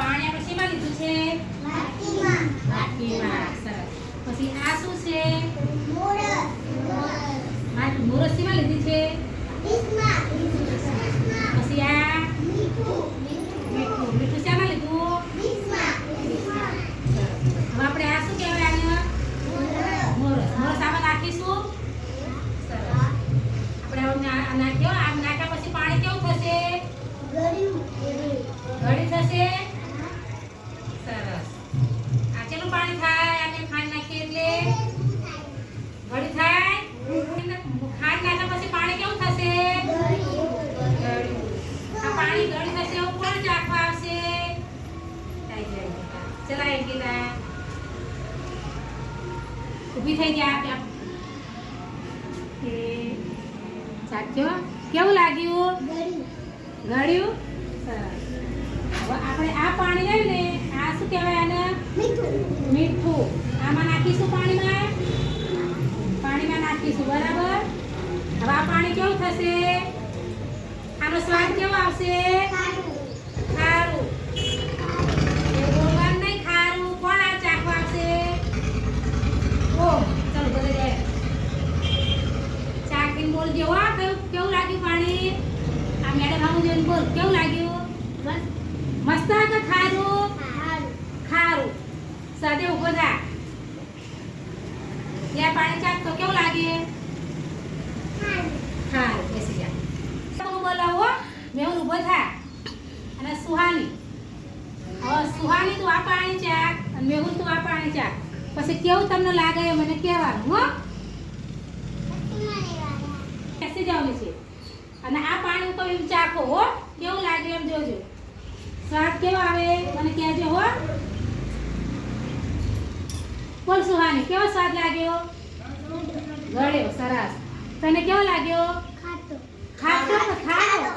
પાણી આપણે શેમાં લીધું છે? વાટકીમાં સરસ. પછી આ શું છે? માટલું મોરસ શેમાં લીધી છે? પછી આ? મીઠું. મીઠું. શેમાં લીધું? હવે આપણે આ શું કહેવાય આને મોરસ. મોરસ. આમાં નાખીશું? સરસ. આપણે નાખ્યો આમ નાખ્યા પછી પાણી કેવું થશે ગળી થશે સરસ આ કેટલું પાણી થાય આપણે ખાંડ નાખીએ એટલે ગળી થાય ખાંડ નાખ્યા પછી પાણી કેવું થશે ગળ્યું. આ પાણી ગળી થશે એવું કોણ ચાખવા આવશે થઈ જાય ચલા અંકિતા ઊભી થઈ ગયા આપ. એ ચાખ્યો કેવું લાગ્યું? ગળ્યું? આપણે આ પાણી લઈને આ શું કહેવાય આને? મીઠું. આમાં નાખીશું પાણીમાં? પાણીમાં નાખીશું, બરાબર? હવે આ પાણી કેવું થશે? આનો સ્વાદ કેવો આવશે ખારું એ બોલવાનું નહીં ખારું કોણ આ ચાખવા આવશે ઓ ચાલો બધે જાય ચાખીને બોલજો હો કેવું કેવું લાગ્યું પાણી આ મેડમ આવું જોઈને બોલ કેવું લાગ્યું? મસ્ત? કે ખારું? ખારું. સાથે ઊભો થા. ત્યાં પાણી ચાખ તો કેવું લાગે? ખારું. બેસી જા. હું બોલાવો મેં ઊભો થા. અને સુહાની. હવે સુહાની તું આ પાણી ચાક અને મેહુલ તું આ પાણી ચાક પછી કેવું તમને લાગે એ મને કહેવાનું હો? બેસી જવાનું છે અને આ પાણી ઉપર એમ ચાખો હો કેવું લાગે એમ જોજો. સ્વાદ કેવો આવે મને કહેજો હો. બોલ સુહાની કેવો સ્વાદ લાગ્યો? ગળ્યો સરસ. તને કેવો લાગ્યો? ખાતો ખાતો ખારો